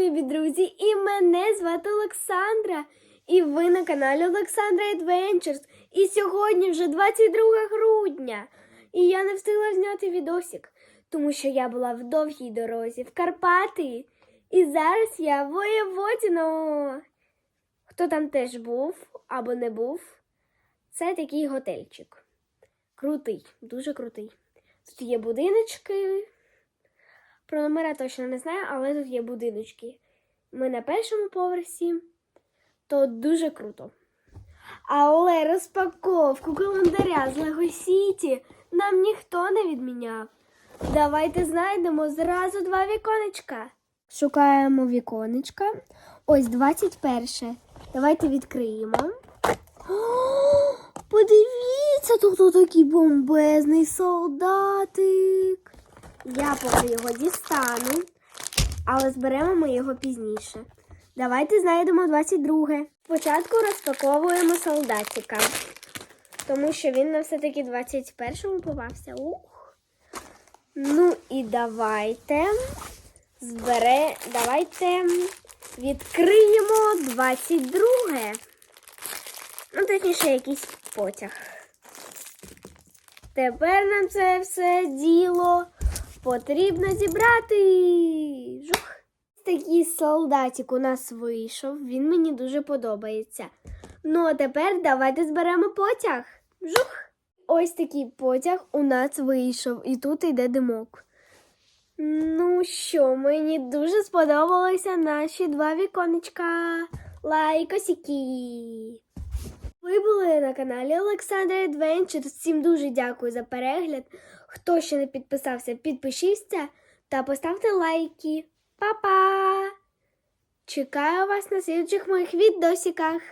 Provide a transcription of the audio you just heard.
любі друзі! І мене звати Олександра. І ви на каналі Олександра Adventures. І сьогодні вже 22 грудня. І я не встигла зняти відосик, тому що я була в довгій дорозі в Карпати. І зараз я в Воєводіно. Хто там теж був або не був, це такий готельчик. Крутий, дуже крутий. Тут є будиночки. Про номера точно не знаю, але тут є будиночки. Ми на першому поверсі, то дуже круто. Але розпаковку календаря з Лего Сіті нам ніхто не відміняв. Давайте знайдемо зразу два віконечка. Шукаємо віконечка. Ось 21. Давайте відкриємо. О, подивіться, тут такий бомбезний солдатик. Я поки його дістану, але зберемо ми його пізніше. Давайте знайдемо 22. Спочатку розпаковуємо солдатика, тому що він нам все-таки 21-му попався. Ух. Ну і давайте збере, давайте відкриємо 22. Ну, точніше, якийсь потяг. Тепер нам це все діло потрібно зібрати. Жух. Такий солдатик у нас вийшов. Він мені дуже подобається. Ну, а тепер давайте зберемо потяг. Жух. Ось такий потяг у нас вийшов, і тут йде димок. Ну що, мені дуже сподобалися наші два віконечка. Лайкосики. Ви були на каналі Олександра Adventures. Всім дуже дякую за перегляд. Хто ще не підписався, підпишіться та поставте лайки. Па-па! Чекаю вас на слідчих моїх відосиках.